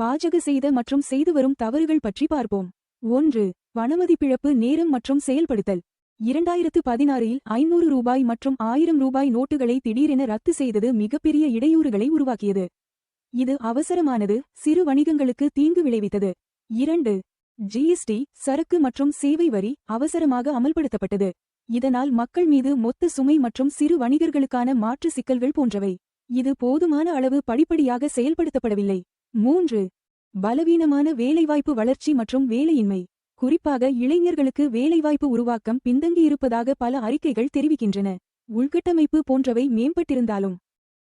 பாஜக செய்த மற்றும் செய்து வரும் தவறுகள் பற்றி பார்ப்போம். ஒன்று பணமதிப்பிழப்பு நேரம் மற்றும் செயல்படுத்தல். இரண்டாயிரத்து பதினாறில் ஐநூறு ரூபாய் மற்றும் ஆயிரம் ரூபாய் நோட்டுகளை திடீரென ரத்து செய்தது மிகப்பெரிய இடையூறுகளை உருவாக்கியது. இது அவசரமானது சிறு வணிகங்களுக்கு தீங்கு விளைவித்தது. இரண்டு ஜிஎஸ்டி சரக்கு மற்றும் சேவை வரி அவசரமாக அமல்படுத்தப்பட்டது. இதனால் மக்கள் மீது மொத்த சுமை மற்றும் சிறு வணிகர்களுக்கான மாற்று சிக்கல்கள் போன்றவை. இது போதுமான அளவு படிப்படியாக செயல்படுத்தப்படவில்லை. மூன்று பலவீனமான வேலைவாய்ப்பு வளர்ச்சி மற்றும் வேலையின்மை. குறிப்பாக இளைஞர்களுக்கு வேலைவாய்ப்பு உருவாக்கம் பின்தங்கியிருப்பதாக பல அறிக்கைகள் தெரிவிக்கின்றன. உள்கட்டமைப்பு போன்றவை மேம்பட்டிருந்தாலும்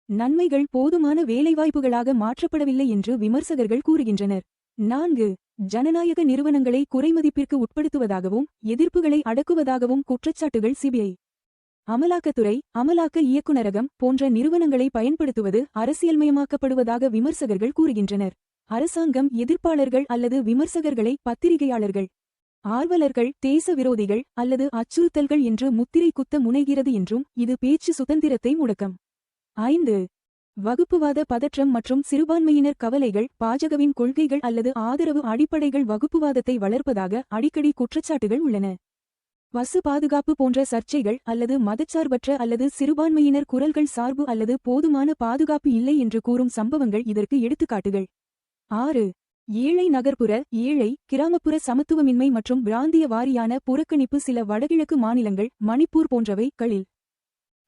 நன்மைகள் போதுமான வேலைவாய்ப்புகளாக மாற்றப்படவில்லை என்று விமர்சகர்கள் கூறுகின்றனர். நான்கு ஜனநாயக நிறுவனங்களை குறைமதிப்பிற்கு உட்படுத்துவதாகவும் எதிர்ப்புகளை அடக்குவதாகவும் குற்றச்சாட்டுகள் சிபிஐ அமலாக்கத்துறை அமலாக்க இயக்குநரகம் போன்ற நிறுவனங்களை பயன்படுத்துவது அரசியல்மயமாக்கப்படுவதாக விமர்சகர்கள் கூறுகின்றனர். அரசாங்கம் எதிர்ப்பாளர்கள் அல்லது விமர்சகர்களை பத்திரிகையாளர்கள் ஆர்வலர்கள் தேச விரோதிகள் அல்லது அச்சுறுத்தல்கள் என்று முத்திரை குத்த முனைகிறது என்றும் இது பேச்சு சுதந்திரத்தை முடக்கம். ஐந்து வகுப்புவாத பதற்றம் மற்றும் சிறுபான்மையினர் கவலைகள் பாஜகவின் கொள்கைகள் அல்லது ஆதரவு அடிப்படைகள் வகுப்புவாதத்தை வளர்ப்பதாக அடிக்கடி குற்றச்சாட்டுகள் உள்ளன. பசு பாதுகாப்பு போன்ற சர்ச்சைகள் அல்லது மதச்சார்பற்ற அல்லது சிறுபான்மையினர் குரல்கள் சார்பு அல்லது போதுமான பாதுகாப்பு இல்லை என்று கூறும் சம்பவங்கள் இதற்கு எடுத்துக்காட்டுகள். ஆறு ஏழை நகர்ப்புற ஏழை கிராமப்புற சமத்துவமின்மை மற்றும் பிராந்திய வாரியான புறக்கணிப்பு சில வடகிழக்கு மாநிலங்கள் மணிப்பூர் போன்றவை களில்.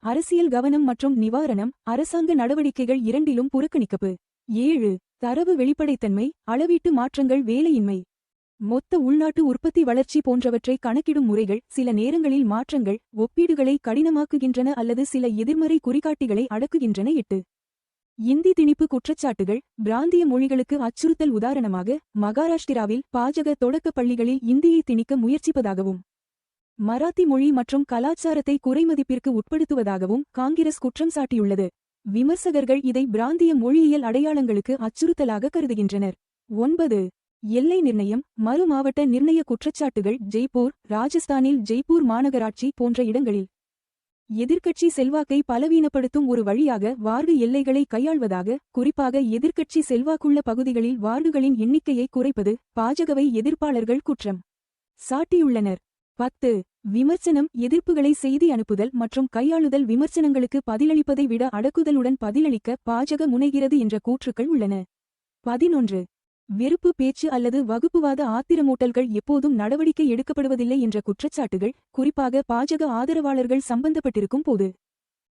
அரசியல் கவனம் மற்றும் நிவாரணம் அரசாங்க நடவடிக்கைகள் இரண்டிலும் புறக்கணிக்கப்பு. ஏழு தரவு வெளிப்படைத்தன்மை அளவீட்டு மாற்றங்கள் வேலையின்மை. மொத்த உள்நாட்டு உற்பத்தி வளர்ச்சி போன்றவற்றை கணக்கிடும் முறைகள் சில நேரங்களில் மாற்றங்கள் ஒப்பீடுகளை கடினமாக்குகின்றன அல்லது சில எதிர்மறை குறிகாட்டிகளை அடக்குகின்றன. எட்டு. இந்தி திணிப்பு குற்றச்சாட்டுகள். பிராந்திய மொழிகளுக்கு அச்சுறுத்தல் உதாரணமாக மகாராஷ்டிராவில் பாஜக தொடக்கப் பள்ளிகளில் இந்தியை திணிக்க முயற்சிப்பதாகவும் மராத்தி மொழி மற்றும் கலாச்சாரத்தை குறைமதிப்பிற்கு உட்படுத்துவதாகவும் காங்கிரஸ் குற்றம் சாட்டியுள்ளது. விமர்சகர்கள் இதை பிராந்திய மொழியியல் அடையாளங்களுக்கு அச்சுறுத்தலாக கருதுகின்றனர். ஒன்பது. எல்லை நிர்ணயம் மறு மாவட்ட நிர்ணய குற்றச்சாட்டுகள் ஜெய்ப்பூர் ராஜஸ்தானில் ஜெய்ப்பூர் மாநகராட்சி போன்ற இடங்களில். எதிர்க்கட்சி செல்வாக்கை பலவீனப்படுத்தும் ஒரு வழியாக வார்டு எல்லைகளை கையாள்வதாக குறிப்பாக எதிர்க்கட்சி செல்வாக்குள்ள பகுதிகளில் வார்டுகளின் எண்ணிக்கையை குறைப்பது பாஜகவை எதிர்ப்பாளர்கள் குற்றம். சாட்டியுள்ளனர். பத்து. விமர்சனம் எதிர்ப்புகளை செய்தி அனுப்புதல் மற்றும் கையாளுதல் விமர்சனங்களுக்கு பதிலளிப்பதை விட அடக்குதலுடன் பதிலளிக்க பாஜக முனைகிறது என்ற கூற்றுக்கள் உள்ளன. பதினொன்று. வெறுப்பு பேச்சு அல்லது வகுப்புவாத ஆத்திரமூட்டல்கள் எப்போதும் நடவடிக்கை எடுக்கப்படுவதில்லை என்ற குற்றச்சாட்டுகள் குறிப்பாக பாஜக ஆதரவாளர்கள் சம்பந்தப்பட்டிருக்கும் போது.